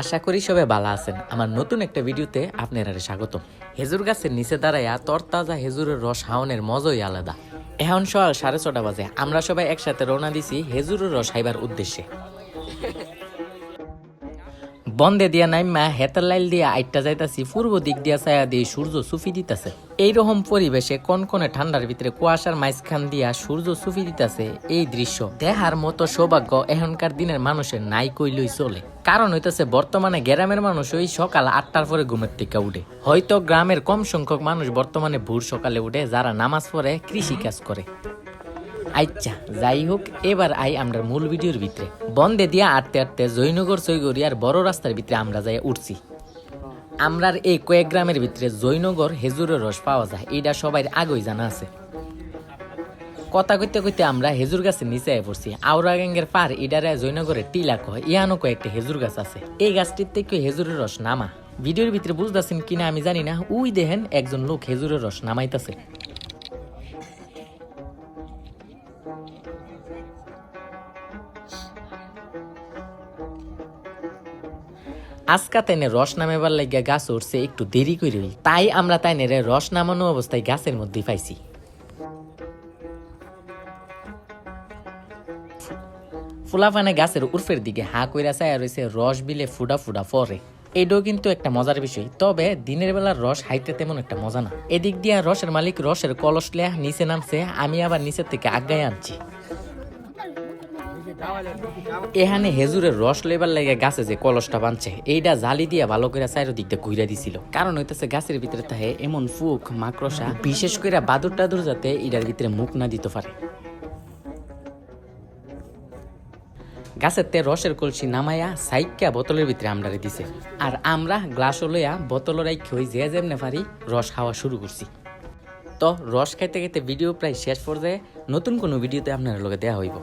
আশা করি সবাই ভালো আছেন। আমার নতুন একটা ভিডিওতে আপনারা স্বাগত হেজুর গাছের নিচে দাঁড়াইয়া তরতাজা হেজুরের রস হাওনের মজাই আলাদা। এখন সকাল সাড়ে ছটা বাজে। আমরা সবাই একসাথে রওনা দিছি হেজুরের রস হাইবার উদ্দেশ্যে। বন্দে দিয়া নাইমা হেতার লাইল দিয়া আইটটা যাইতাছি, পূর্ব দিক দিয়া ছায়া দিয়ে সূর্য সুফি দিতাছে। এইরকম পরিবেশে কনকনে ঠান্ডার ভিতরে কুয়াশার মাঝখান দিয়া সূর্য সুফি দিতাছে এই দৃশ্য। দেহার মতো সৌভাগ্য এখনকার দিনের মানুষের নাই কইলই চলে। কারণ হইতাছে, বর্তমানে গ্রামের মানুষ ওই সকাল আটটার পরে ঘুমের থেকে উঠে। হয়তো গ্রামের কম সংখ্যক মানুষ বর্তমানে ভোর সকালে উঠে যারা নামাজ পড়ে কৃষি কাজ করে। আচ্ছা যাই হোক এবার আই আমরা মূল ভিডিওর ভিতরে। বন্দে দিয়া আটতে আটতে জয়নগর সৈগরিয়ার বড় রাস্তার ভিতরে আমরা যাই উঠছি। আমরার এই কয়েক গ্রামের ভিতরে জয়নগর হেজুরের রস পাওয়া যায় এইটা সবাই আগেই জানা আছে। কথা কইতে কইতে আমরা হেজুর গাছের নিচে আয় পড়ছি। আউরা গ্যাঙ্গের পার ইডারে জৈনগরের টিলা কয় ইয়ানো কয়েকটা হেজুর গাছ আছে। এই গাছটির থেকে হেজুরের রস নামা। ভিডিওর ভিতরে বুঝতেছেন কিনা আমি জানি না, উই দেখেন একজন লোক হেজুরের রস নামাইতেছে। আজকা তাইনে রস নামাবার লাগিয়া গাছ উঠছে একটু দেরি করে তাই আমরা তাইনে রস নামানো অবস্থায় গাছের মধ্যে পাইছি। ফুলাফানে গাছের উর্ফের দিকে হা কইরা চায়া রয়েছে রস বিলে ফুডা ফুডা পরে এটাও কিন্তু একটা মজার বিষয়। তবে দিনের বেলার রস হাইতে তেমন একটা মজা না। এদিক দিয়া রসের মালিক রসের কলস লিয়া নিচে নামছে, আমি আবার নিচের থেকে আগায় আনছি। এখানে হেজুরের রস লেবার লাগে গাছে যে কলসটা বানছে এইটা জালি দিয়া ভালো করে চাইরো দিক দিয়ে ঘুরে দিছিল। কারণ হইতেছে গাছের ভিতরে থাকে এমন ফুক, মাকড়সা, বিশেষ করে বাদুর টাদুর যাতে এটার ভিতরে মুখ না দিতে পারে। গাছের তে রসের কলসি নামাইয়া সাইকা বোতলের ভিতরে আমরারে দিছে। আর আমরা গ্লাস লইয়া বোতল রাখি ওই যে যেমনে পারি রস খাওয়া শুরু করছি। তো রস খাইতে খাইতে ভিডিও প্রায় শেষ পর্যায়ে নতুন কোনো ভিডিওতে আপনার লগে দেওয়া হইব।